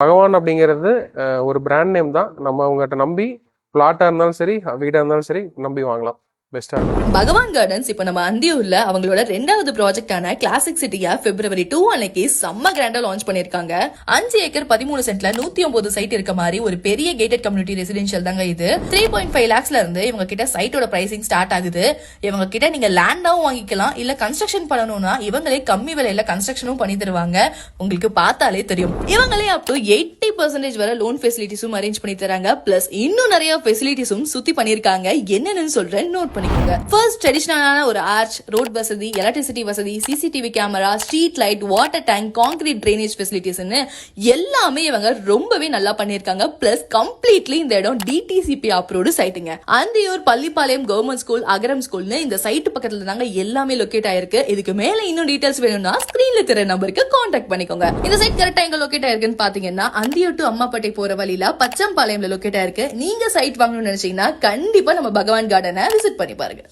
பகவான் அப்படிங்கிறது ஒரு பிராண்ட் நேம் தான். நம்ம அவங்ககிட்ட நம்பி பிளாட்டாக இருந்தாலும் சரி வீடாக இருந்தாலும் சரி நம்பி வாங்கலாம். இருக்கும். பகவான் கார்டன்ஸ் இப்போ நம்ம அந்தியூர்ல அவங்களோட ரெண்டாவது ப்ராஜெக்டான கிளாசிக் சிட்டியா பிப்ரவரி டூ அன்னைக்கு செம்ம கிராண்டா லான்ச் பண்ணிருக்காங்க அஞ்சு ஏக்கர் பதிமூணு சென்ட்ல நூத்தி ஒன்பது சைட் இருக்க மாதிரி ஒரு பெரிய கேட்டட் கம்யூனிட்டி ரெசிடென்ஷியல் தாங்க இது. த்ரீ பாயிண்ட் ஃபைவ் லேக்ஸ்ல இருந்து இவங்க கிட்ட சைட்டோட பிரைசிங் ஸ்டார்ட் ஆகுது. இவங்க கிட்ட நீங்க லேண்டாவும் வாங்கிக்கலாம் இல்ல கன்ஸ்ட்ரக்ஷன் பண்ணணும்னா இவங்களே கம்மி விலையில கன்ஸ்ட்ரக்ஷனும் பண்ணி தருவாங்க. உங்களுக்கு பார்த்தாலே தெரியும். இவங்களே அப் டு எயிட்டி பர்சன்டேஜ் வரை லோன் ஃபெசிலிட்டிஸும் அரேஞ்ச் பண்ணி தராங்க. பிளஸ் இன்னும் நிறைய ஃபெசிலிட்டிஸும் சுத்தி பண்ணிருக்காங்க என்னன்னு சொல்றேன் நோட் பண்ணிக்கோங்க. ஃபர்ஸ்ட் ட்ரெடிஷனலான ஒரு ஆர்ச் ரோட் வசதி எலக்ட்ரிசிட்டி வசதி CCTV camera street light water tank concrete drainage ஃபெசிலிட்டிஸ்னு எல்லாமே இவங்க ரொம்பவே நல்லா பண்ணியிருக்காங்க. பிளஸ் கம்ப்ளீட்லி இந்த இடம் டிடிசிபி அப்ரூவ்டு சைட்டுங்க அந்தியூர் பள்ளிப்பாளையம் கவர்மெண்ட் ஸ்கூல் அகரம் ஸ்கூல்னு இந்த சைட்டு பக்கத்துல தாங்க எல்லாமே லொக்கேட் ஆயிருக்கு. இதுக்கு மேல இன்னும் டீடைல்ஸ் வேணும்னா ஸ்கிரீன்ல தெரிய நம்பருக்கு காண்டாக்ட் பண்ணிக்கோங்க. இந்த சைட் கரெக்டா எங்க லொக்கேட் ஆயிருக்குன்னு பாத்தீங்கன்னா அந்தியூர் டு அம்மாப்பேட்டை போற வழியில பச்சம்பாளையம்ல லொக்கேட் ஆயிருக்கு. நீங்க சைட் வாங்கணும்னு நினைச்சீங்கன்னா கண்டிப்பா நம்ம பகவான் கார்டனை விசிட் பண்ணி பாருங்க